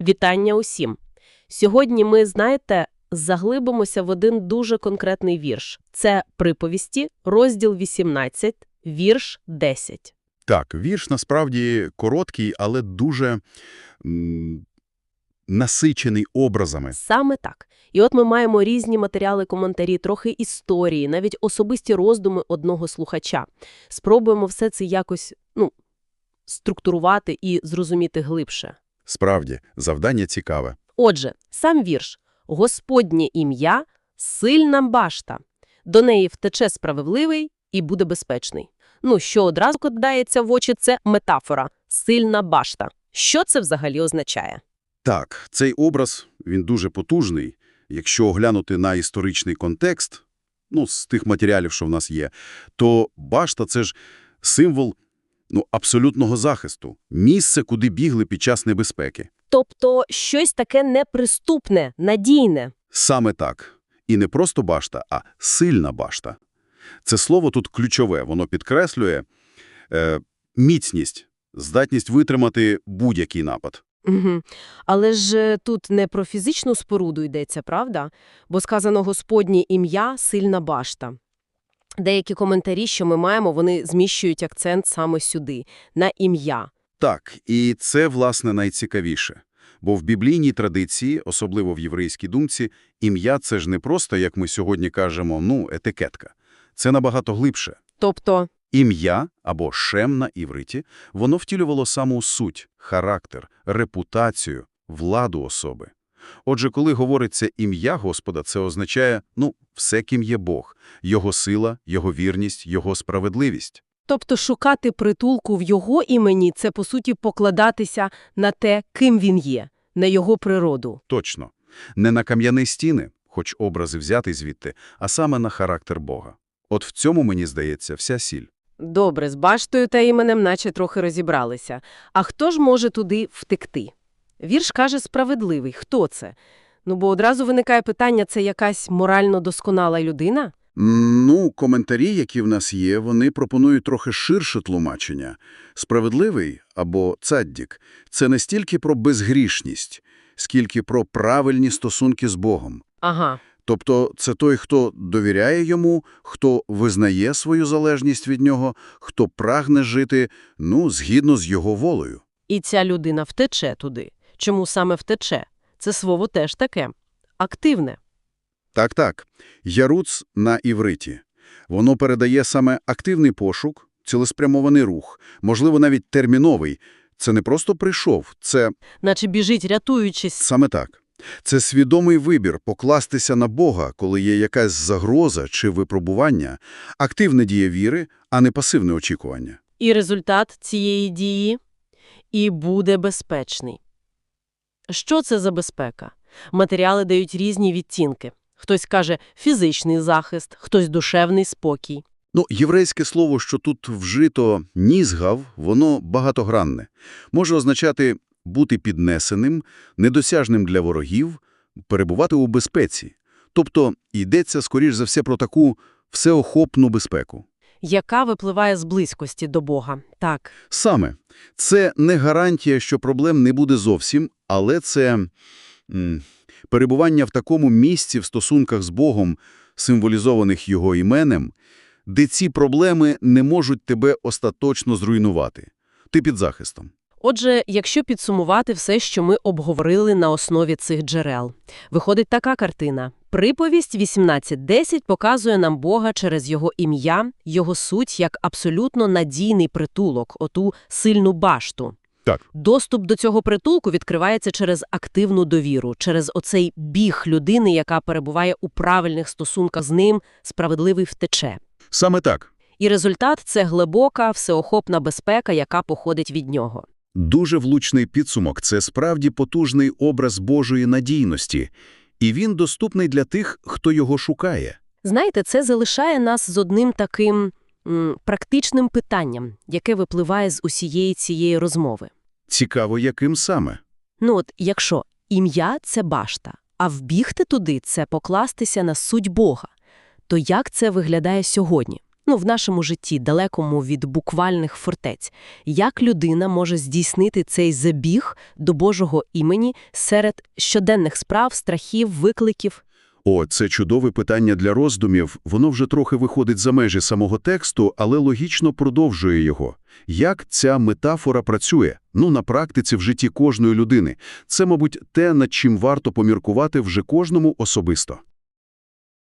Вітання усім! Сьогодні ми, знаєте, заглибимося в один дуже конкретний вірш. Це приповісті, розділ 18, вірш 10. Так, вірш насправді короткий, але дуже м, насичений образами. Саме так. І от ми маємо різні матеріали, коментарі, трохи історії, навіть особисті роздуми одного слухача. Спробуємо все це якось, ну, структурувати і зрозуміти глибше. Справді, завдання цікаве. Отже, сам вірш «Господнє ім'я – сильна башта. До неї втече справедливий і буде безпечний». Ну, що одразу кидається в очі – це метафора «сильна башта». Що це взагалі означає? Так, цей образ, він дуже потужний. Якщо оглянути на історичний контекст, ну, з тих матеріалів, що в нас є, то башта – це ж символ ну, абсолютного захисту, місце, куди бігли під час небезпеки. Тобто щось таке неприступне, надійне. Саме так. І не просто башта, а сильна башта. Це слово тут ключове, воно підкреслює е, міцність, здатність витримати будь-який напад. Угу. Але ж е, тут не про фізичну споруду йдеться, правда? Бо сказано «Господнє ім'я – сильна башта». Деякі коментарі, що ми маємо, вони зміщують акцент саме сюди, на ім'я. Так, і це, власне, найцікавіше. Бо в біблійній традиції, особливо в єврейській думці, ім'я – це ж не просто, як ми сьогодні кажемо, ну, етикетка. Це набагато глибше. Тобто, Ім'я, або шем на івриті, воно втілювало саму суть, характер, репутацію, владу особи. Отже, коли говориться ім'я Господа, це означає, ну, все, ким є Бог, Його сила, Його вірність, Його справедливість. тобто шукати притулку в його імені – це, по суті, покладатися на те, ким він є, на його природу. Точно. Не на кам'яні стіни, хоч образи взяти звідти, а саме на характер Бога. От в цьому, мені здається, вся сіль. Добре, з баштою та іменем наче трохи розібралися. А хто ж може туди втекти? Вірш каже «справедливий». Хто це? Ну, бо одразу виникає питання, це якась морально досконала людина? Ну, коментарі, які в нас є, вони пропонують трохи ширше тлумачення. Справедливий або цаддік – це не стільки про безгрішність, скільки про правильні стосунки з Богом. Ага. Тобто це той, хто довіряє йому, хто визнає свою залежність від нього, хто прагне жити, ну, згідно з його волею. І ця людина втече туди. Чому саме втече? Це слово теж таке. Активне. Так-так, яруц на івриті. Воно передає саме активний пошук, цілеспрямований рух, можливо, навіть терміновий. Це не просто прийшов, це Наче біжить, рятуючись. саме так. Це свідомий вибір покластися на Бога, коли є якась загроза чи випробування, активна дія віри, а не пасивне очікування. І результат цієї дії – і буде безпечний. Що це за безпека? Матеріали дають різні відтінки. Хтось каже фізичний захист, хтось душевний спокій. Ну, єврейське слово, що тут вжито «нізгав», воно багатогранне. Може означати бути піднесеним, недосяжним для ворогів, перебувати у безпеці. Тобто йдеться, скоріш за все, про таку всеохопну безпеку. Яка випливає з близькості до Бога. Так, Саме. Це не гарантія, що проблем не буде зовсім, але це м, перебування в такому місці в стосунках з Богом, символізованих його іменем, де ці проблеми не можуть тебе остаточно зруйнувати. Ти під захистом. Отже, якщо підсумувати все, що ми обговорили на основі цих джерел, виходить така картина. Приповість 18.10 показує нам Бога через його ім'я, його суть як абсолютно надійний притулок, оту сильну башту. Так. Доступ до цього притулку відкривається через активну довіру, через оцей біг людини, яка перебуває у правильних стосунках з ним, справедливий втече. Саме так. І результат – це глибока, всеохопна безпека, яка походить від нього. Дуже влучний підсумок – це справді потужний образ Божої надійності, і він доступний для тих, хто його шукає. Знаєте, це залишає нас з одним таким м, практичним питанням, яке випливає з усієї цієї розмови. Цікаво, яким саме? Ну от, якщо ім'я – це башта, а вбігти туди – це покластися на суть Бога, то як це виглядає сьогодні? Ну, в нашому житті, далекому від буквальних фортець. Як людина може здійснити цей забіг до Божого імені серед щоденних справ, страхів, викликів? О, це чудове питання для роздумів. Воно вже трохи виходить за межі самого тексту, але логічно продовжує його. Як ця метафора працює? Ну, на практиці в житті кожної людини. Це, мабуть, те, над чим варто поміркувати вже кожному особисто.